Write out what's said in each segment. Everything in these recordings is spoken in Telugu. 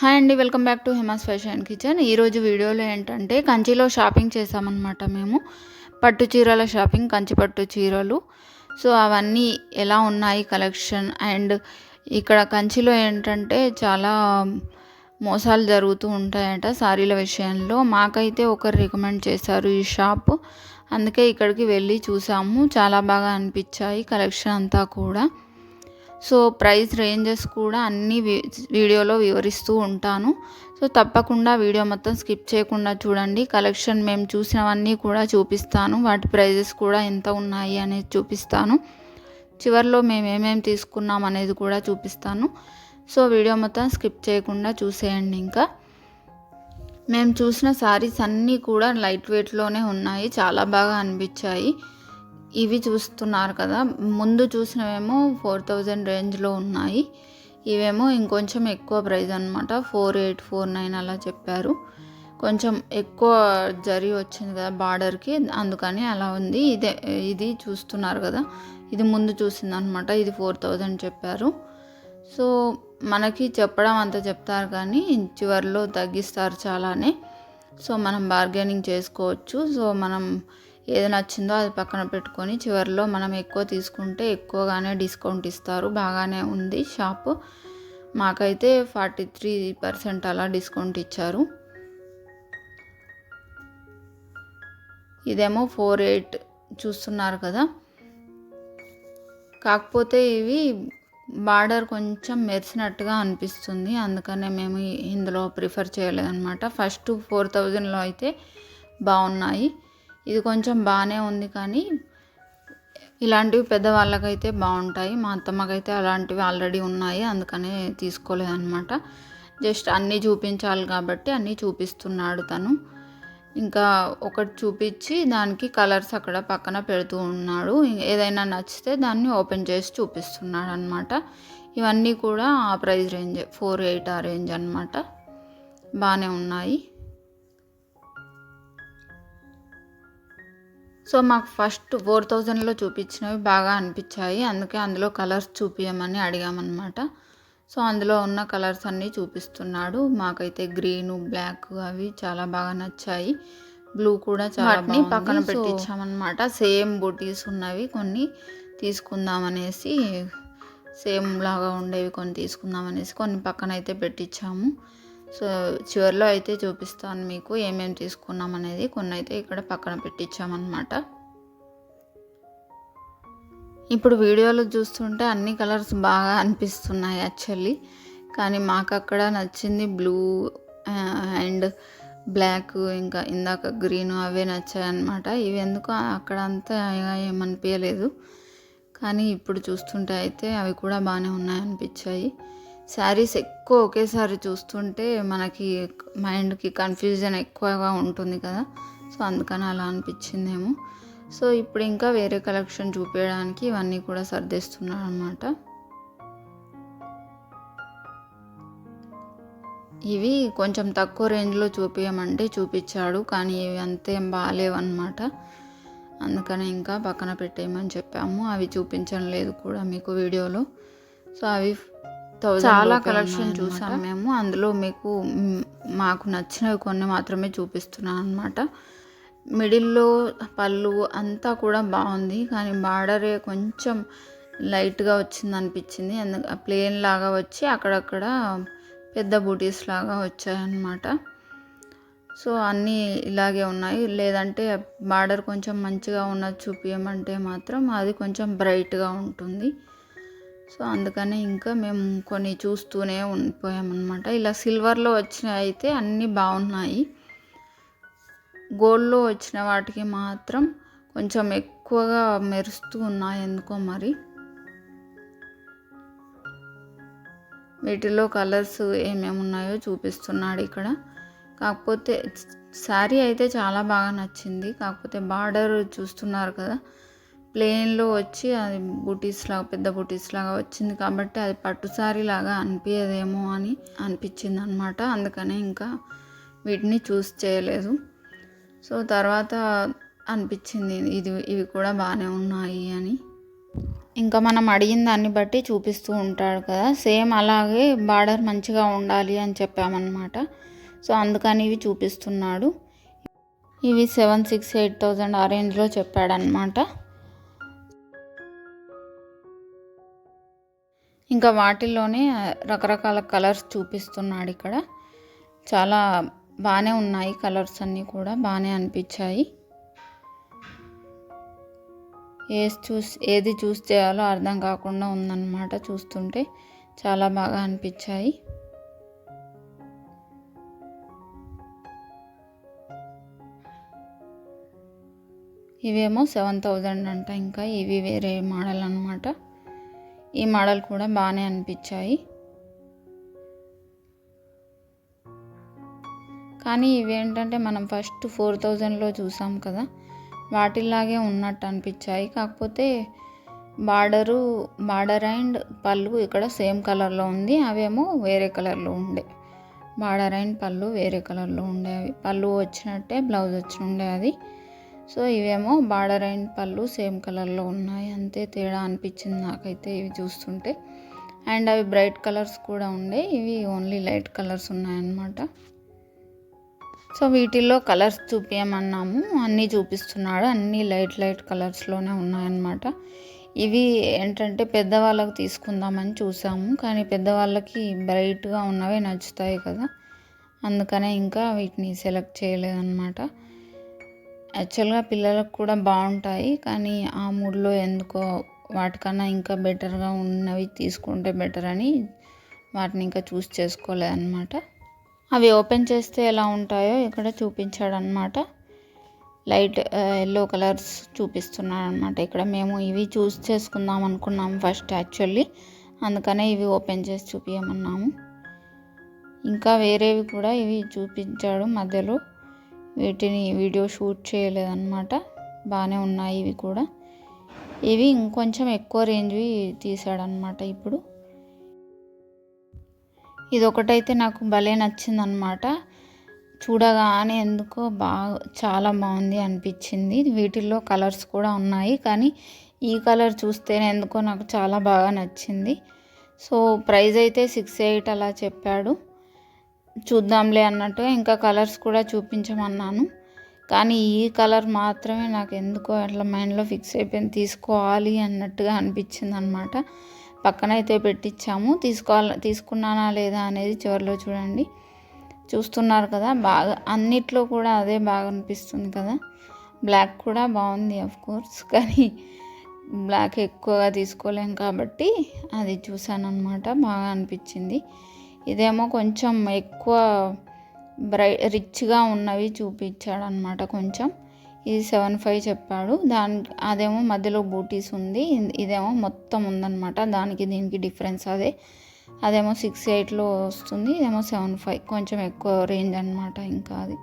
హాయ్ అండి welcome back to Hema's fashion kitchen. ఈరోజు వీడియోలో ఏంటంటే కంచిలో షాపింగ్ చేసామన్నమాట మేము. పట్టు చీరల షాపింగ్ కంచి పట్టు చీరలు. సో అవన్నీ ఎలా ఉన్నాయి కలెక్షన్? అండ్ ఇక్కడ కంచిలో ఏంటంటే చాలా మోసాలు జరుగుతూ ఉంటాయట సారీల విషయంలో. మాకైతే ఒకరు రికమెండ్ చేశారు ఈ షాప్. అందుకే ఇక్కడికి వెళ్ళి చూసాము. చాలా బాగా అనిపించాయి కలెక్షన్ అంతా కూడా. సో ప్రైస్ రేంజెస్ కూడా అన్ని వీడియోలో వివరిస్తూ ఉంటాను. సో తప్పకుండా వీడియో మొత్తం స్కిప్ చేయకుండా చూడండి. కలెక్షన్ మేము చూసినవన్నీ కూడా చూపిస్తాను. వాటి ప్రైజెస్ కూడా ఎంత ఉన్నాయి అనేది చూపిస్తాను. చివరిలో మేము ఏమేమి తీసుకున్నాం అనేది కూడా చూపిస్తాను. సో వీడియో మొత్తం స్కిప్ చేయకుండా చూసేయండి ఇంకా. మేము చూసిన శారీస్ అన్నీ కూడా లైట్ వెయిట్లోనే ఉన్నాయి. చాలా బాగా అనిపించాయి. ఇవి చూస్తున్నారు కదా. ముందు చూసినవేమో ఫోర్ థౌజండ్ రేంజ్లో ఉన్నాయి. ఇవేమో ఇంకొంచెం ఎక్కువ ప్రైస్ అనమాట ఫోర్ ఎయిట్ ఫోర్ నైన్ అలా చెప్పారు. కొంచెం ఎక్కువ జరి వచ్చింది కదా బార్డర్కి అందుకని అలా ఉంది. ఇదే ఇది చూస్తున్నారు కదా. ఇది ముందు చూసింది అనమాట ఇది ఫోర్ థౌజండ్ చెప్పారు. సో మనకి చెప్పడం అంత చెప్తారు కానీ చివరిలో తగ్గిస్తారు చాలానే. సో మనం బార్గెనింగ్ చేసుకోవచ్చు. సో మనం ఏది నచ్చిందో అది పక్కన పెట్టుకొని చివరిలో మనం ఎక్కువ తీసుకుంటే ఎక్కువగానే డిస్కౌంట్ ఇస్తారు. బాగానే ఉంది షాప్. మాకైతే ఫార్టీ త్రీ పర్సెంట్ అలా డిస్కౌంట్ ఇచ్చారు. ఇదేమో ఫోర్ ఎయిట్ చూస్తున్నారు కదా. కాకపోతే ఇవి బార్డర్ కొంచెం మెరిసినట్టుగా అనిపిస్తుంది. అందుకనే మేము ఇందులో ప్రిఫర్ చేయలేదన్నమాట. ఫస్ట్ ఫోర్ థౌజండ్లో అయితే బాగున్నాయి. ఇది కొంచెం బాగానే ఉంది కానీ ఇలాంటివి పెద్దవాళ్ళకైతే బాగుంటాయి. మా అత్తమ్మకైతే అలాంటివి ఆల్రెడీ ఉన్నాయి అందుకనే తీసుకోలేదన్నమాట. జస్ట్ అన్నీ చూపించాలి కాబట్టి అన్నీ చూపిస్తున్నాడు తను. ఇంకా ఒకటి చూపించి దానికి కలర్స్ అక్కడ పక్కన పెడుతూ ఉన్నాడు. ఏదైనా నచ్చితే దాన్ని ఓపెన్ చేసి చూపిస్తున్నాడు అనమాట ఇవన్నీ కూడా ఆ ప్రైస్ రేంజ్ ఫోర్ ఎయిట్ ఆ రేంజ్ అనమాట బాగానే ఉన్నాయి. సో మాకు ఫస్ట్ ఫోర్ థౌజండ్లో చూపించినవి బాగా అనిపించాయి. అందుకే అందులో కలర్స్ చూపించమని అడిగామన్నమాట. సో అందులో ఉన్న కలర్స్ అన్నీ చూపిస్తున్నాడు. మాకైతే గ్రీను బ్లాక్ అవి చాలా బాగా నచ్చాయి. బ్లూ కూడా చాలా పక్కన పెట్టించామన్నమాట. సేమ్ బుటీస్ ఉన్నవి కొన్ని తీసుకుందామనేసి సేమ్ లాగా ఉండేవి కొన్ని తీసుకుందామనేసి కొన్ని పక్కన అయితే పెట్టించాము. సో చివరిలో అయితే చూపిస్తాను మీకు ఏమేమి తీసుకున్నాం అనేది. కొన్ని అయితే ఇక్కడ పక్కన పెట్టించామన్నమాట. ఇప్పుడు వీడియోలో చూస్తుంటే అన్ని కలర్స్ బాగా అనిపిస్తున్నాయి యాక్చువల్లీ. కానీ మాకు అక్కడ నచ్చింది బ్లూ అండ్ బ్లాక్ ఇంకా ఇందాక గ్రీన్ అవే నచ్చాయి అనమాట ఇవి ఎందుకు అక్కడ అంతా ఏమనిపించలేదు కానీ ఇప్పుడు చూస్తుంటే అయితే అవి కూడా బాగానే ఉన్నాయి అనిపించాయి శారీస్ ఎక్కువ ఒకేసారి చూస్తుంటే మనకి మైండ్కి కన్ఫ్యూజన్ ఎక్కువగా ఉంటుంది కదా. సో అందుకని అలా అనిపించిందేమో. సో ఇప్పుడు ఇంకా వేరే కలెక్షన్ చూపించడానికి ఇవన్నీ కూడా సర్దేస్తున్నాడు అనమాట ఇవి కొంచెం తక్కువ రేంజ్లో చూపించమంటే చూపించాడు కానీ ఇవి అంతేం బాగాలేవన్నమాట అందుకని ఇంకా పక్కన పెట్టేయమని చెప్పాము. అవి చూపించడం లేదు కూడా మీకు వీడియోలో. సో అవి చాలా కలెక్షన్ చూసాం మేము. అందులో మీకు మాకు నచ్చినవి కొన్ని మాత్రమే చూపిస్తున్నాను అనమాట మిడిల్లో పళ్ళు అంతా కూడా బాగుంది. కానీ బార్డరే కొంచెం లైట్గా వచ్చింది అనిపించింది ఎందుకు ప్లేన్ లాగా వచ్చి అక్కడక్కడ పెద్ద బూటీస్ లాగా వచ్చాయన్నమాట. సో అన్నీ ఇలాగే ఉన్నాయి. లేదంటే బార్డర్ కొంచెం మంచిగా ఉన్నది చూపించమంటే మాత్రం అది కొంచెం బ్రైట్గా ఉంటుంది. సో అందుకని ఇంకా మేము కొన్ని చూస్తూనే ఉండిపోయామన్నమాట. ఇలా సిల్వర్లో వచ్చిన అయితే అన్నీ బాగున్నాయి. గోల్డ్లో వచ్చిన వాటికి మాత్రం కొంచెం ఎక్కువగా మెరుస్తూ ఉన్నాయి ఎందుకో మరి. వీటిలో కలర్స్ ఏమేమి ఉన్నాయో చూపిస్తున్నాడు ఇక్కడ. కాకపోతే శారీ అయితే చాలా బాగా నచ్చింది. కాకపోతే బార్డర్ చూస్తున్నారు కదా. ప్లెయిన్లో వచ్చి అది బుటీస్ లాగా పెద్ద బుటీస్ లాగా వచ్చింది కాబట్టి అది పట్టు సారీ లాగా అనిపించదేమో అని అనిపించింది అనమాట అందుకనే ఇంకా వీటిని చూస్ చేయలేదు. సో తర్వాత అనిపించింది ఇది ఇవి కూడా బాగానే ఉన్నాయి అని. ఇంకా మనం అడిగిన దాన్ని బట్టి చూపిస్తూ ఉంటాడు కదా. సేమ్ అలాగే బార్డర్ మంచిగా ఉండాలి అని చెప్పామన్నమాట సో అందుకని ఇవి చూపిస్తున్నాడు. ఇవి సెవెన్ సిక్స్ ఎయిట్ థౌజండ్ ఆ రేంజ్లో చెప్పాడనమాట. ఇంకా వాటిల్లోనే రకరకాల కలర్స్ చూపిస్తున్నాడు ఇక్కడ. చాలా బాగానే ఉన్నాయి కలర్స్ అన్నీ కూడా బాగానే అనిపించాయి. ఏది చూసి ఏది చూస్ చేయాలో అర్థం కాకుండా ఉందన్నమాట చూస్తుంటే. చాలా బాగా అనిపించాయి. ఇవేమో సెవెన్ థౌజండ్ అంట ఇంకా ఇవి వేరే మోడల్ అనమాట ఈ మోడల్ కూడా బాగానే అనిపించాయి. కానీ ఇవేంటంటే మనం ఫస్ట్ ఫోర్ థౌజండ్లో చూసాం కదా వాటిలాగే ఉన్నట్టు అనిపించాయి. కాకపోతే బార్డరు బార్డర్ అండ్ పళ్ళు ఇక్కడ సేమ్ కలర్లో ఉంది అవేమో వేరే కలర్లో ఉండే. బార్డర్ అండ్ పళ్ళు వేరే కలర్లో ఉండేవి పళ్ళు వచ్చినట్టే బ్లౌజ్ వచ్చి ఉండే అది. సో ఇవేమో బార్డర్ అండ్ పళ్ళు సేమ్ కలర్లో ఉన్నాయి. అంతే తేడా అనిపించింది నాకైతే ఇవి చూస్తుంటే. అండ్ అవి బ్రైట్ కలర్స్ కూడా ఉండే. ఇవి ఓన్లీ లైట్ కలర్స్ ఉన్నాయన్నమాట. సో వీటిల్లో కలర్స్ చూపించమన్నాము అన్నీ చూపిస్తున్నాడు. అన్నీ లైట్ లైట్ కలర్స్లోనే ఉన్నాయన్నమాట. ఇవి ఏంటంటే పెద్దవాళ్ళకి తీసుకుందామని చూసాము. కానీ పెద్దవాళ్ళకి బ్రైట్గా ఉన్నవే నచ్చుతాయి కదా. అందుకనే ఇంకా వీటిని సెలెక్ట్ చేయలేదన్నమాట. యాక్చువల్గా పిల్లలకు కూడా బాగుంటాయి. కానీ ఆ మూడ్లో ఎందుకో వాటికన్నా ఇంకా బెటర్గా ఉన్నవి తీసుకుంటే బెటర్ అని వాటిని ఇంకా చూస్ చేసుకోలేదన్నమాట అవి ఓపెన్ చేస్తే ఎలా ఉంటాయో ఇక్కడ చూపించాడనమాట లైట్ ఎల్లో కలర్స్ చూపిస్తున్నాడనమాట ఇక్కడ మేము ఇవి చూస్ చేసుకుందాం అనుకున్నాము ఫస్ట్ యాక్చువల్లీ. అందుకనే ఇవి ఓపెన్ చేసి చూపించమన్నాము ఇంకా వేరేవి కూడా ఇవి చూపించాడు మధ్యలో. వీటిని వీడియో షూట్ చేయలేదన్నమాట. బాగానే ఉన్నాయి ఇవి కూడా. ఇవి ఇంకొంచెం ఎక్కువ రేంజ్వి తీసాడనమాట ఇప్పుడు. ఇది ఒకటైతే నాకు భలే నచ్చిందనమాట చూడగానే ఎందుకో బాగా చాలా బాగుంది అనిపించింది. వీటిల్లో కలర్స్ కూడా ఉన్నాయి. కానీ ఈ కలర్ చూస్తేనే ఎందుకో నాకు చాలా బాగా నచ్చింది. సో ప్రైస్ అయితే సిక్స్ ఎయిట్ అలా చెప్పాడు. చూద్దాంలే అన్నట్టు ఇంకా కలర్స్ కూడా చూపించమన్నాను. కానీ ఈ కలర్ మాత్రమే నాకు ఎందుకో అట్లా మైండ్లో ఫిక్స్ అయిపోయింది. తీసుకోవాలి అన్నట్టుగా అనిపించింది అనమాట పక్కన అయితే పెట్టించాము తీసుకోవాలి తీసుకున్నానా లేదా అనేది చివరిలో చూడండి. చూస్తున్నారు కదా బాగా అన్నిట్లో కూడా అదే బాగా అనిపిస్తుంది కదా. బ్లాక్ కూడా బాగుంది ఆఫ్ కోర్స్ కానీ బ్లాక్ ఎక్కువగా తీసుకోలేం కాబట్టి అది చూసాను అనమాట బాగా అనిపించింది. ఇదేమో కొంచెం ఎక్కువ బ్రై రిచ్గా ఉన్నవి చూపించాడు అనమాట కొంచెం. ఇది సెవెన్ ఫైవ్ చెప్పాడు. దాని అదేమో మధ్యలో బూటీస్ ఉంది. ఇదేమో మొత్తం ఉందన్నమాట. దానికి దీనికి డిఫరెన్స్ అదే. అదేమో సిక్స్ ఎయిట్లో వస్తుంది. ఇదేమో సెవెన్ ఫైవ్. కొంచెం ఎక్కువ రేంజ్ అనమాట ఇంకా అది.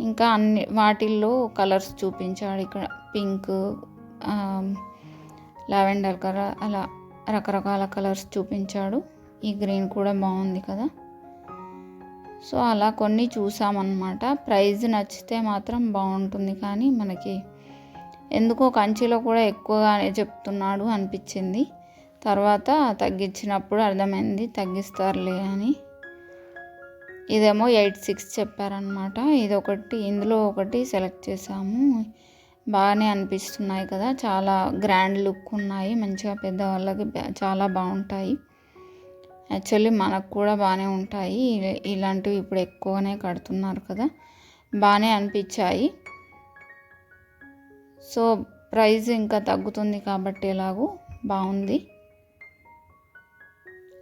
ఇంకా అన్ని వాటిల్లో కలర్స్ చూపించాడు ఇక్కడ. పింక్ లావెండర్ కలర్ అలా రకరకాల కలర్స్ చూపించాడు. ఈ గ్రీన్ కూడా బాగుంది కదా. సో అలా కొన్ని చూసామన్నమాట. ప్రైజ్ నచ్చితే మాత్రం బాగుంటుంది కానీ మనకి ఎందుకో కంచిలో కూడా ఎక్కువగానే చెప్తున్నాడు అనిపించింది. తర్వాత తగ్గించినప్పుడు అర్థమైంది తగ్గిస్తారులే అని. ఇదేమో ఎయిట్ సిక్స్ చెప్పారనమాట ఇది ఒకటి ఇందులో ఒకటి సెలెక్ట్ చేసాము. బాగానే అనిపిస్తున్నాయి కదా. చాలా గ్రాండ్ లుక్ ఉన్నాయి. మంచిగా పెద్దవాళ్ళకి చాలా బాగుంటాయి. యాక్చువల్లీ మనకు కూడా బాగానే ఉంటాయి. ఇలాంటివి ఇప్పుడు ఎక్కువనే కడుతున్నారు కదా. బాగానే అనిపించాయి. సో ప్రైస్ ఇంకా తగ్గుతుంది కాబట్టి ఎలాగూ బాగుంది.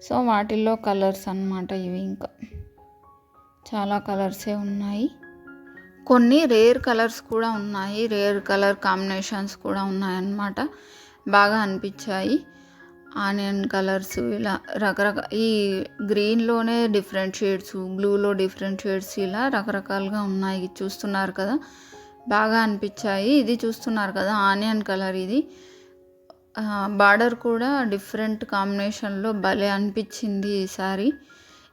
సో వాటిల్లో కలర్స్ అన్నమాట ఇవి ఇంకా. చాలా కలర్సే ఉన్నాయి. కొన్ని రేర్ కలర్స్ కూడా ఉన్నాయి. రేర్ కలర్ కాంబినేషన్స్ కూడా ఉన్నాయన్నమాట. బాగా అనిపించాయి. ఆనియన్ కలర్స్ ఇలా రకరకాల ఈ గ్రీన్లోనే డిఫరెంట్ షేడ్స్ బ్లూలో డిఫరెంట్ షేడ్స్ ఇలా రకరకాలుగా ఉన్నాయి. చూస్తున్నారు కదా? బాగా అనిపించాయి. ఇది చూస్తున్నారు కదా? ఆనియన్ కలర్ ఇది. బార్డర్ కూడా డిఫరెంట్ కాంబినేషన్లో భలే అనిపించింది ఈసారి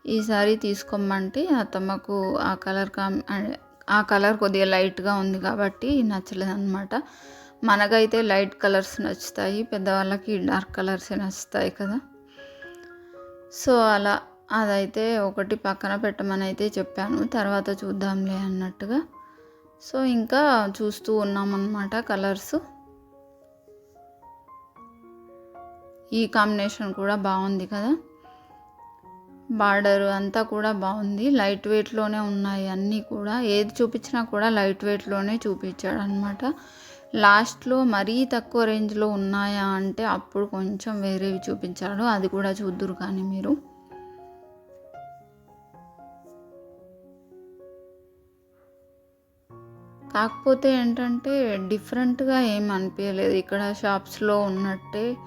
ఈసారి తీసుకోమంటే అత్తమ్మకు ఆ కలర్ కాం ఆ కలర్ కొద్దిగా లైట్గా ఉంది కాబట్టి నచ్చలేదన్నమాట. మనకైతే లైట్ కలర్స్ నచ్చుతాయి పెద్దవాళ్ళకి డార్క్ కలర్సే నచ్చుతాయి కదా. సో అలా అదైతే ఒకటి పక్కన పెట్టమని అయితే చెప్పాను. తర్వాత చూద్దాంలే అన్నట్టుగా. సో ఇంకా చూస్తూ ఉన్నామన్నమాట కలర్స్. ఈ కాంబినేషన్ కూడా బాగుంది కదా. బార్డర్ అంతా కూడా బాగుంది. లైట్ వెయిట్లోనే ఉన్నాయి అన్నీ కూడా. ఏది చూపించినా కూడా లైట్ వెయిట్లోనే చూపించాడు అనమాట లాస్ట్లో మరీ తక్కువ రేంజ్లో ఉన్నాయా అంటే అప్పుడు కొంచెం వేరేవి చూపించాడు. అది కూడా చూద్దురు కానీ మీరు. కాకపోతే ఏంటంటే డిఫరెంట్గా ఏం అనిపించలేదు. ఇక్కడ షాప్స్లో ఉన్నట్టే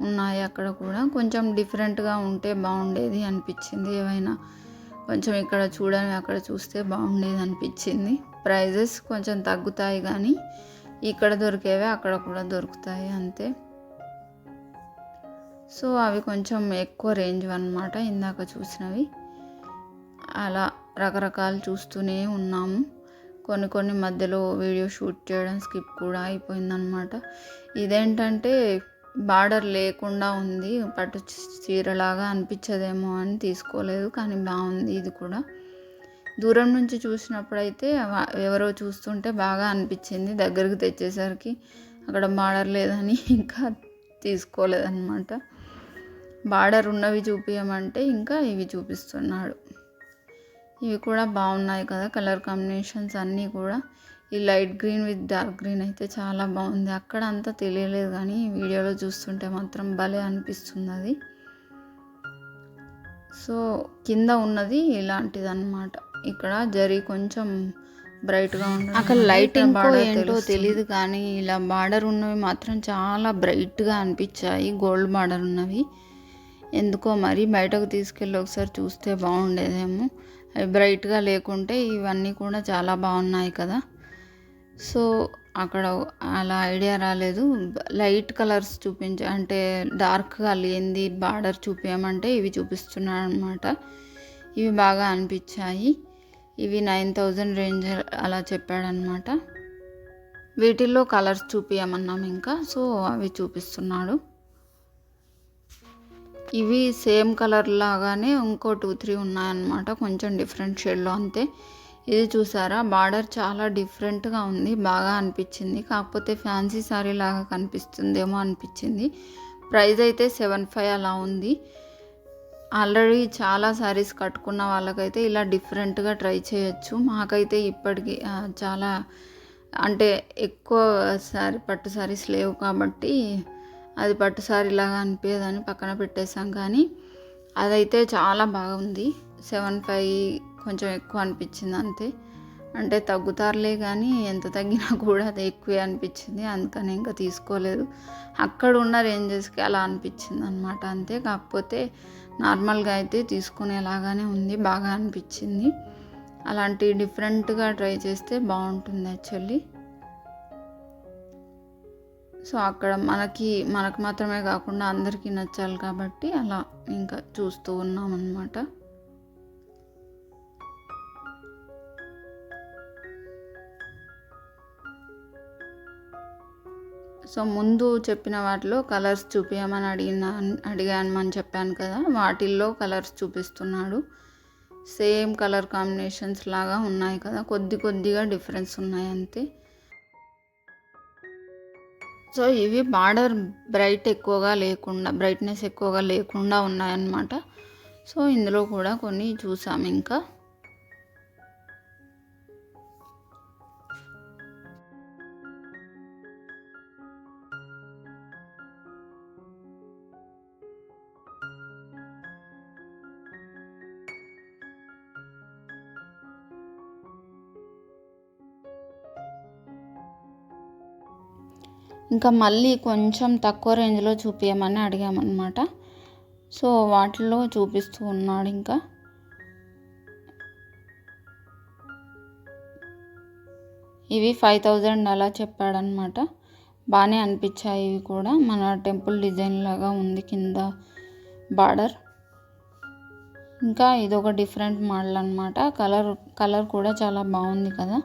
ఉన్నాయి అక్కడ కూడా. కొంచెం డిఫరెంట్గా ఉంటే బాగుండేది అనిపించింది. ఏవైనా కొంచెం ఇక్కడ చూడని అక్కడ చూస్తే బాగుండేది అనిపించింది. ప్రైజెస్ కొంచెం తగ్గుతాయి కానీ ఇక్కడ దొరికేవే అక్కడ కూడా దొరుకుతాయి అంతే. సో అవి కొంచెం ఎక్కువ రేంజ్ అనమాట ఇందాక చూసినవి. అలా రకరకాలు చూస్తూనే ఉన్నాము. కొన్ని కొన్ని మధ్యలో వీడియో షూట్ చేయడం స్కిప్ కూడా అయిపోయిందనమాట ఇదేంటంటే బార్డర్ లేకుండా ఉంది పట్టు చీరలాగా అనిపించదేమో అని తీసుకోలేదు కానీ బాగుంది ఇది కూడా. దూరం నుంచి చూసినప్పుడైతే ఎవరో చూస్తుంటే బాగా అనిపించింది. దగ్గరికి తెచ్చేసరికి అక్కడ బార్డర్ లేదని ఇంకా తీసుకోలేదన్నమాట. బార్డర్ ఉన్నవి చూపించమంటే ఇంకా ఇవి చూపిస్తున్నాడు. ఇవి కూడా బాగున్నాయి కదా కలర్ కాంబినేషన్స్ అన్నీ కూడా. ఈ light green with dark green అయితే చాలా బాగుంది. అక్కడ అంతా తెలియలేదు కానీ వీడియోలో చూస్తుంటే మాత్రం భలే అనిపిస్తుంది అది సో కింద ఉన్నది ఇలాంటిది అనమాట ఇక్కడ జరి కొంచెం బ్రైట్గా ఉంటుంది అక్కడ లైటింగ్ ఏంటో తెలియదు కానీ ఇలా బార్డర్ ఉన్నవి మాత్రం చాలా బ్రైట్గా అనిపించాయి. గోల్డ్ బార్డర్ ఉన్నవి. ఎందుకో మరి బయటకు తీసుకెళ్ళి ఒకసారి చూస్తే బాగుండేదేమో. అవి బ్రైట్గా లేకుంటే ఇవన్నీ కూడా చాలా బాగున్నాయి కదా. సో అక్కడ అలా ఐడియా రాలేదు. లైట్ కలర్స్ చూపించ అంటే డార్క్గా లేనిది బార్డర్ చూపించమంటే ఇవి చూపిస్తున్నాడు అనమాట ఇవి బాగా అనిపించాయి. ఇవి నైన్ థౌజండ్ రేంజ్ అలా చెప్పాడనమాట. వీటిల్లో కలర్స్ చూపించమన్నాం ఇంకా సో అవి చూపిస్తున్నాడు. ఇవి సేమ్ కలర్ లాగానే ఇంకో టూ త్రీ ఉన్నాయన్నమాట కొంచెం డిఫరెంట్ షేడ్లో అంతే. ఇది చూసారా? బార్డర్ చాలా డిఫరెంట్గా ఉంది బాగా అనిపించింది. కాకపోతే ఫ్యాన్సీ సారీ లాగా కనిపిస్తుందేమో అనిపించింది. ప్రైస్ అయితే సెవెన్ ఫైవ్ అలా ఉంది. ఆల్రెడీ చాలా శారీస్ కట్టుకున్న వాళ్ళకైతే ఇలా డిఫరెంట్గా ట్రై చేయొచ్చు. మాకైతే ఇప్పటికి చాలా అంటే ఎక్కువ శారీ పట్టు శారీస్ లేవు కాబట్టి అది పట్టు శారీ లాగా అనిపించదని పక్కన పెట్టేశాం. కానీ అదైతే చాలా బాగుంది. సెవెన్ ఫైవ్ కొంచెం ఎక్కువ అనిపించింది అంతే. అంటే తగ్గుతారులే కానీ ఎంత తగ్గినా కూడా అది ఎక్కువే అనిపించింది. అందుకని ఇంకా తీసుకోలేదు. అక్కడ ఉన్న రేంజెస్కి అలా అనిపించింది అనమాట అంతే. కాకపోతే నార్మల్గా అయితే తీసుకునేలాగానే ఉంది బాగా అనిపించింది. అలాంటి డిఫరెంట్గా ట్రై చేస్తే బాగుంటుంది యాక్చువల్లీ. సో అక్కడ మనకి మనకు మాత్రమే కాకుండా అందరికీ నచ్చాలి కాబట్టి అలా ఇంకా చూస్తూ ఉన్నాం సో ముందు చెప్పిన వాటిలో కలర్స్ చూపించమని అడిగిన అడిగాను అని చెప్పాను కదా వాటిల్లో కలర్స్ చూపిస్తున్నాడు. సేమ్ కలర్ కాంబినేషన్స్ లాగా ఉన్నాయి కదా కొద్ది కొద్దిగా డిఫరెన్స్ ఉన్నాయి అంతే. సో ఇవి బార్డర్ బ్రైట్ ఎక్కువగా లేకుండా బ్రైట్నెస్ ఎక్కువగా లేకుండా ఉన్నాయన్నమాట. సో ఇందులో కూడా కొన్ని చూసాము ఇంకా. ఇంకా మళ్ళీ కొంచెం తక్కువ రేంజ్లో చూపించమని అడిగామన్నమాట. సో వాటిలో చూపిస్తూ ఉన్నాడు ఇంకా. ఇవి ఫైవ్ థౌజండ్ అలా చెప్పాడనమాట బాగానే అనిపించాయి ఇవి కూడా. మన టెంపుల్ డిజైన్ లాగా ఉంది కింద బార్డర్. ఇంకా ఇదొక డిఫరెంట్ మోడల్ అనమాట కలర్ కలర్ కూడా చాలా బాగుంది కదా.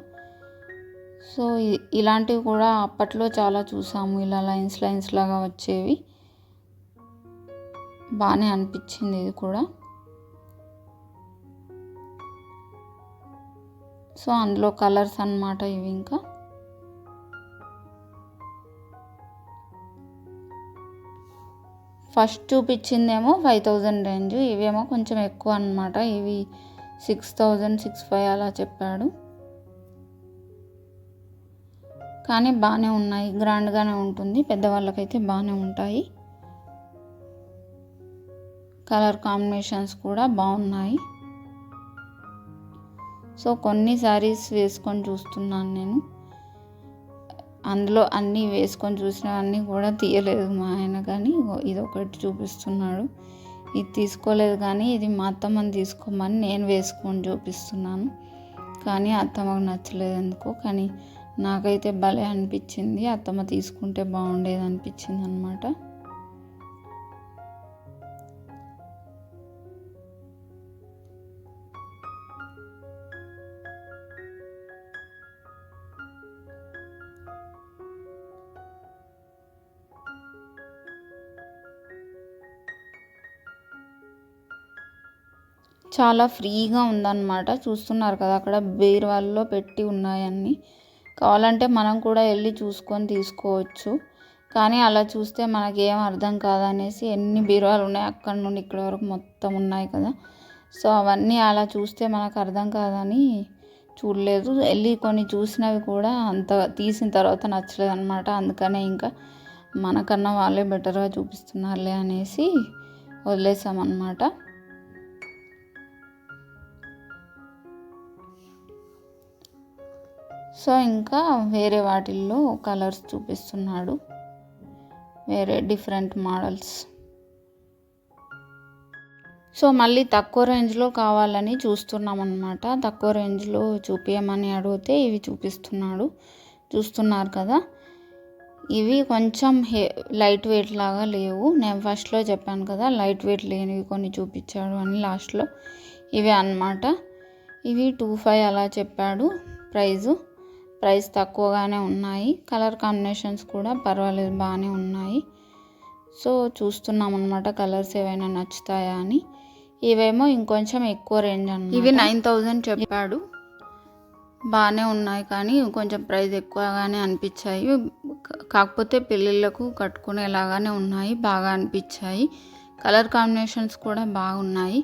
సో ఇలాంటివి కూడా అప్పట్లో చాలా చూసాము. ఇలా లైన్స్ లైన్స్ లాగా వచ్చేవి. బాగానే అనిపించింది ఇది కూడా. సో అందులో కలర్స్ అన్నమాట ఇవి ఇంకా. ఫస్ట్ చూపించిందేమో ఫైవ్ థౌజండ్ రేంజ్. ఇవేమో కొంచెం ఎక్కువ అనమాట ఇవి సిక్స్ థౌజండ్ సిక్స్ ఫైవ్ అలా చెప్పాడు. కానీ బాగానే ఉన్నాయి. గ్రాండ్గానే ఉంటుంది. పెద్దవాళ్ళకైతే బాగానే ఉంటాయి. కలర్ కాంబినేషన్స్ కూడా బాగున్నాయి సో కొన్ని శారీస్ వేసుకొని చూస్తున్నాను నేను. అందులో అన్నీ వేసుకొని చూసినవన్నీ కూడా తీయలేదు మా ఆయన కానీ ఇది ఒకటి చూపిస్తున్నాడు. ఇది తీసుకోలేదు కానీ ఇది మా అత్తమ్మని తీసుకోమని నేను వేసుకొని చూపిస్తున్నాను. కానీ అత్తమ్మకు నచ్చలేదు ఎందుకో కానీ నాకైతే భలే అనిపించింది. అత్తమ్మ తీసుకుంటే బాగుండేది అనిపించింది అనమాట చాలా ఫ్రీగా ఉందన్నమాట. చూస్తున్నారు కదా అక్కడ బీరువాల్లో పెట్టి ఉన్నాయన్నీ కావాలంటే మనం కూడా వెళ్ళి చూసుకొని తీసుకోవచ్చు. కానీ అలా చూస్తే మనకి ఏం అర్థం కాదనేసి ఎన్ని బీరువాలు ఉన్నాయి అక్కడ నుండి ఇక్కడ వరకు మొత్తం ఉన్నాయి కదా. సో అవన్నీ అలా చూస్తే మనకు అర్థం కాదని చూడలేదు. వెళ్ళి కొన్ని చూసినవి కూడా అంత తీసిన తర్వాత నచ్చలేదు అనమాట అందుకనే ఇంకా మనకన్నా వాళ్ళే బెటర్గా చూపిస్తున్నారులే అనేసి వదిలేసామన్నమాట. సో ఇంకా వేరే వాటిల్లో కలర్స్ చూపిస్తున్నాడు. వేరే డిఫరెంట్ మోడల్స్. సో మళ్ళీ తక్కువ రేంజ్లో కావాలని చూస్తున్నాం అనమాట తక్కువ రేంజ్లో చూపించమని అడిగితే ఇవి చూపిస్తున్నాడు. చూస్తున్నారు కదా. ఇవి కొంచెం హే లైట్ వెయిట్ లాగా లేవు. నేను ఫస్ట్లో చెప్పాను కదా లైట్ వెయిట్ లేనివి కొన్ని చూపించాడు అని లాస్ట్లో. ఇవే అన్నమాట. ఇవి టూ ఫైవ్ అలా చెప్పాడు ప్రైజు. ప్రైస్ తక్కువగానే ఉన్నాయి. కలర్ కాంబినేషన్స్ కూడా పర్వాలేదు బాగానే ఉన్నాయి. సో చూస్తున్నాం అనమాట కలర్స్ ఏవైనా నచ్చుతాయా అని. ఇవేమో ఇంకొంచెం ఎక్కువ రేంజ్ అన్న ఇవి నైన్ థౌజండ్ చెప్పాడు. బాగానే ఉన్నాయి కానీ కొంచెం ప్రైస్ ఎక్కువగానే అనిపించాయి. కాకపోతే పెళ్ళిళ్ళకు కట్టుకునేలాగానే ఉన్నాయి బాగా అనిపించాయి. కలర్ కాంబినేషన్స్ కూడా బాగున్నాయి.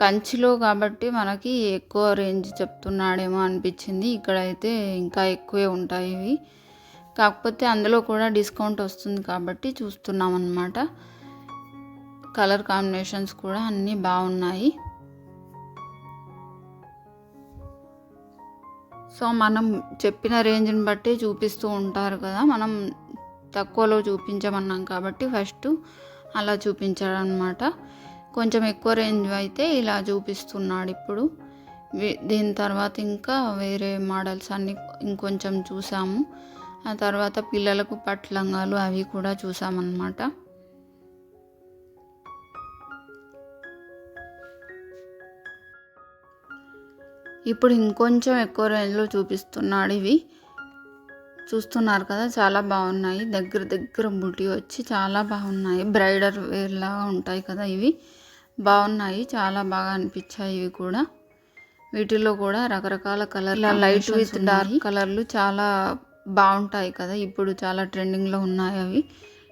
కంచిలో కాబట్టి మనకి ఎక్కువ రేంజ్ చెప్తున్నాడేమో అనిపించింది. ఇక్కడైతే ఇంకా ఎక్కువే ఉంటాయి ఇవి. కాకపోతే అందులో కూడా డిస్కౌంట్ వస్తుంది కాబట్టి చూస్తున్నాం అన్నమాట కలర్ కాంబినేషన్స్ కూడా అన్నీ బాగున్నాయి. సో మనం చెప్పిన రేంజ్ని బట్టి చూపిస్తూ ఉంటారు కదా. మనం తక్కువలో చూపించమన్నాం కాబట్టి ఫస్ట్ అలా చూపించాడనమాట కొంచెం ఎక్కువ రేంజ్ అయితే ఇలా చూపిస్తున్నాడు ఇప్పుడు. దీని తర్వాత ఇంకా వేరే మోడల్స్ అన్నీ ఇంకొంచెం చూసాము. ఆ తర్వాత పిల్లలకు పట్లంగాలు అవి కూడా చూసామన్నమాట. ఇప్పుడు ఇంకొంచెం ఎక్కువ రేంజ్లో చూపిస్తున్నాడు ఇవి. చూస్తున్నారు కదా చాలా బాగున్నాయి. దగ్గర దగ్గర బుటి వచ్చి చాలా బాగున్నాయి. బ్రైడర్ వేర్లాగా ఉంటాయి కదా ఇవి. బాగున్నాయి. చాలా బాగా అనిపించాయి ఇవి కూడా. వీటిలో కూడా రకరకాల కలర్ లైట్ విత్ డార్క్ కలర్లు చాలా బాగుంటాయి కదా. ఇప్పుడు చాలా ట్రెండింగ్లో ఉన్నాయి అవి.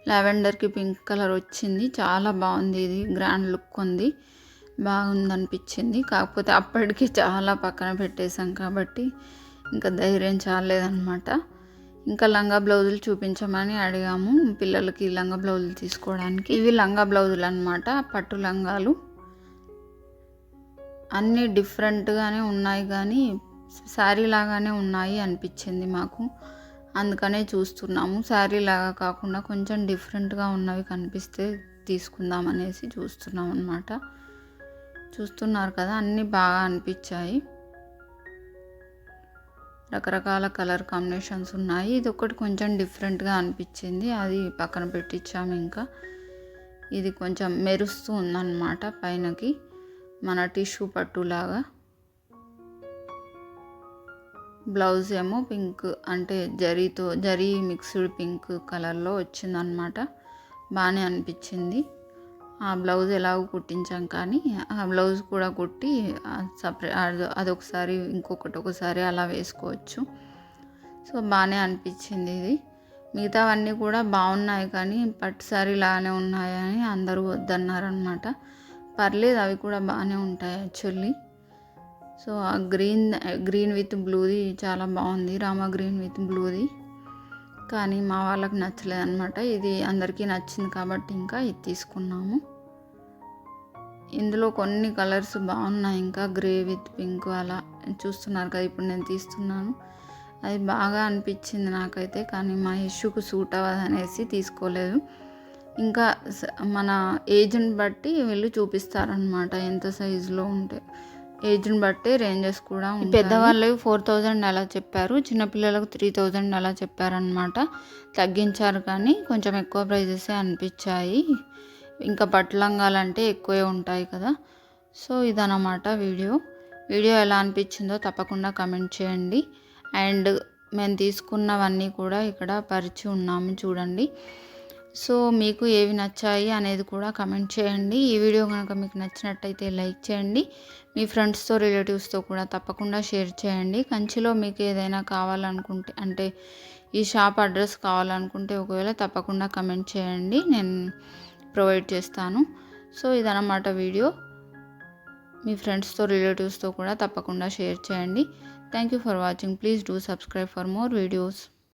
లావెండర్కి పింక్ కలర్ వచ్చింది. చాలా బాగుంది ఇది. గ్రాండ్ లుక్ ఉంది. బాగుంది అనిపించింది. కాకపోతే అప్పటికి చాలా పక్కన పెట్టేశాం కాబట్టి ఇంకా ధైర్యం చాలేదన్నమాట ఇంకా లంగా బ్లౌజులు చూపించమని అడిగాము పిల్లలకి లంగా బ్లౌజులు తీసుకోవడానికి. ఇవి లంగా బ్లౌజులు అనమాట పట్టు లంగాలు. అన్నీ డిఫరెంట్గానే ఉన్నాయి కానీ శారీ లాగానే ఉన్నాయి అనిపించింది మాకు. అందుకనే చూస్తున్నాము. శారీ లాగా కాకుండా కొంచెం డిఫరెంట్గా ఉన్నవి కనిపిస్తే తీసుకుందాం అనేసి చూస్తున్నాం అనమాట చూస్తున్నారు కదా అన్నీ బాగా అనిపించాయి. రకరకాల కలర్ కాంబినేషన్స్ ఉన్నాయి. ఇది ఒకటి కొంచెం డిఫరెంట్గా అనిపించింది. అది పక్కన పెట్టించాము ఇంకా. ఇది కొంచెం మెరుస్తూ ఉందన్నమాట పైనకి. మన టిష్యూ పట్టులాగా. బ్లౌజ్ ఏమో పింక్ అంటే జరీతో జరీ మిక్స్డ్ పింక్ కలర్లో వచ్చిందనమాట బాగానే అనిపించింది. ఆ బ్లౌజ్ ఎలాగో కుట్టించాం కానీ ఆ బ్లౌజ్ కూడా కుట్టి సపరేట్ అదొకసారి ఇంకొకటి ఒకసారి అలా వేసుకోవచ్చు. సో బాగానే అనిపించింది ఇది. మిగతావన్నీ కూడా బాగున్నాయి కానీ పట్టు సారీ లాగానే ఉన్నాయని అందరూ వద్దన్నారనమాట పర్లేదు అవి కూడా బాగానే ఉంటాయి యాక్చువల్లీ. సో ఆ గ్రీన్ గ్రీన్ విత్ బ్లూది చాలా బాగుంది రామా గ్రీన్ విత్ బ్లూది. కానీ మా వాళ్ళకి నచ్చలేదు అనమాట ఇది అందరికీ నచ్చింది కాబట్టి ఇంకా ఇది తీసుకున్నాము. ఇందులో కొన్ని కలర్స్ బాగున్నాయి. ఇంకా గ్రే విత్ పింక్ అలా చూస్తున్నారు కదా ఇప్పుడు నేను తీస్తున్నాను. అది బాగా అనిపించింది నాకైతే కానీ మా ఇష్యూకు సూట్ అవ్వదు అనేసి తీసుకోలేదు. ఇంకా మన ఏజ్ని బట్టి వీళ్ళు చూపిస్తారనమాట ఎంత సైజులో ఉంటే. ఏజ్ని బట్టి రేంజెస్ కూడా పెద్దవాళ్ళు ఫోర్ థౌజండ్ అలా చెప్పారు చిన్నపిల్లలకు త్రీ థౌజండ్ అలా చెప్పారనమాట తగ్గించారు కానీ కొంచెం ఎక్కువ ప్రైజెసే అనిపించాయి. ఇంకా పట్టులంగాలంటే ఎక్కువే ఉంటాయి కదా. సో ఇదన్నమాట వీడియో. వీడియో ఎలా అనిపించిందో తప్పకుండా కమెంట్ చేయండి. అండ్ మేము తీసుకున్నవన్నీ కూడా ఇక్కడ పరిచి ఉన్నాము చూడండి. సో మీకు ఏవి నచ్చాయి అనేది కూడా కమెంట్ చేయండి. ఈ వీడియో కనుక మీకు నచ్చినట్టయితే లైక్ చేయండి. మీ ఫ్రెండ్స్తో రిలేటివ్స్తో కూడా తప్పకుండా షేర్ చేయండి. కంచిలో మీకు ఏదైనా కావాలనుకుంటే అంటే ఈ షాప్ అడ్రస్ కావాలనుకుంటే ఒకవేళ తప్పకుండా కమెంట్ చేయండి. నేను ప్రొవైడ్ చేస్తాను. సో ఇదన్నమాట వీడియో. మీ ఫ్రెండ్స్తో రిలేటివ్స్తో కూడా తప్పకుండా షేర్ చేయండి. Thank you for watching. Please do subscribe for more videos.